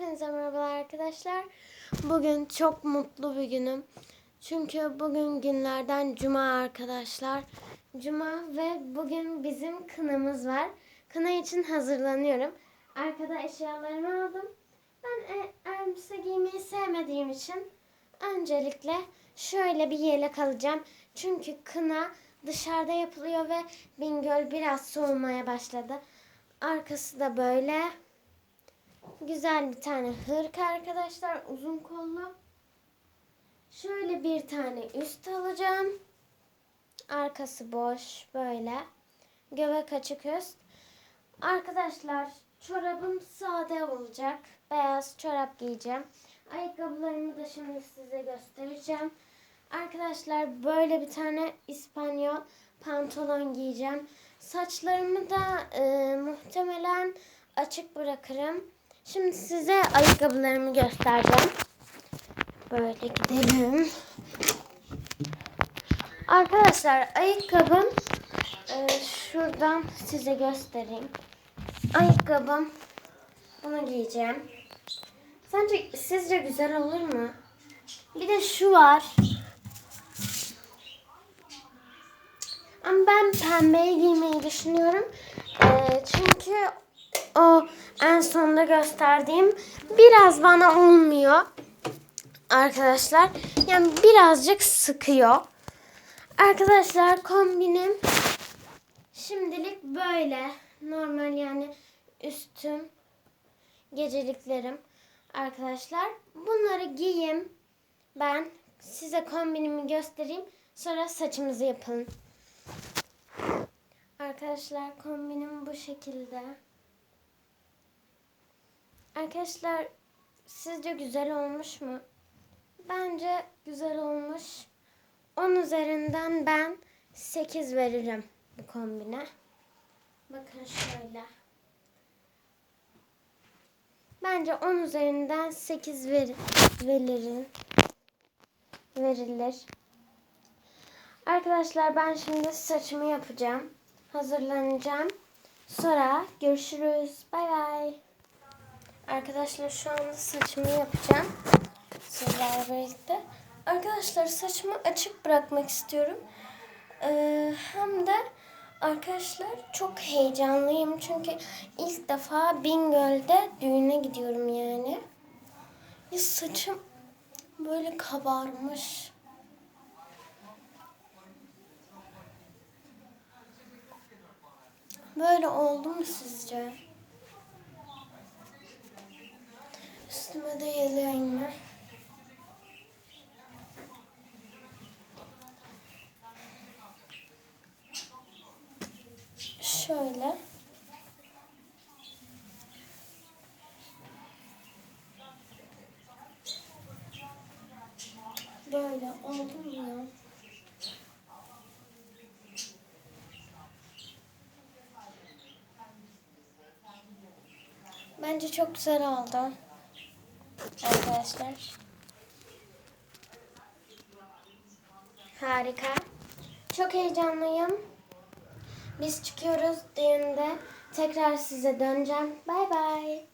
Hepinize merhabalar arkadaşlar. Bugün çok mutlu bir günüm. Çünkü bugün günlerden cuma arkadaşlar. Cuma ve bugün bizim kınamız var. Kına için hazırlanıyorum. Arkada eşyalarımı aldım. Ben e, elbise giymeyi sevmediğim için öncelikle şöyle bir yelek alacağım. Çünkü kına dışarıda yapılıyor ve Bingöl biraz soğumaya başladı. Arkası da böyle. Güzel bir tane hırk arkadaşlar. Uzun kollu. Şöyle bir tane üst alacağım. Arkası boş böyle. Göbek açık üst. Arkadaşlar çorabım sade olacak. Beyaz çorap giyeceğim. Ayakkabılarımı da şimdi size göstereceğim. Arkadaşlar böyle bir tane İspanyol pantolon giyeceğim. Saçlarımı da e, muhtemelen açık bırakırım. Şimdi size ayakkabılarımı göstereceğim. Böyle gidelim. Arkadaşlar ayakkabım e, şuradan size göstereyim. Ayakkabım bunu giyeceğim. Sence sizce güzel olur mu? Bir de şu var. Ama ben pembeyi giymeyi düşünüyorum. Ee, çünkü o en sonda gösterdiğim biraz bana olmuyor. Arkadaşlar. Yani birazcık sıkıyor. Arkadaşlar kombinim şimdilik böyle. Normal yani üstüm, geceliklerim. Arkadaşlar bunları giyeyim. Ben size kombinimi göstereyim. Sonra saçımızı yapalım. Arkadaşlar kombinim bu şekilde. Arkadaşlar sizce güzel olmuş mu? Bence güzel olmuş. 10 üzerinden ben 8 veririm bu kombine. Bakın şöyle. Bence 10 üzerinden 8 ver, veririm. Verilir. Arkadaşlar ben şimdi saçımı yapacağım. Hazırlanacağım. Sonra görüşürüz. Bay bay. Arkadaşlar şu anda saçımı yapacağım. Sizlerle birlikte. Arkadaşlar saçımı açık bırakmak istiyorum. Ee, hem de arkadaşlar çok heyecanlıyım. Çünkü ilk defa Bingöl'de düğüne gidiyorum yani. Ya saçım böyle kabarmış. Böyle oldu mu sizce? Üstüme de yeleğimi. Şöyle. Böyle oldu mu? Bence çok güzel oldu. Arkadaşlar. Harika. Çok heyecanlıyım. Biz çıkıyoruz düğünde. Tekrar size döneceğim. Bay bay.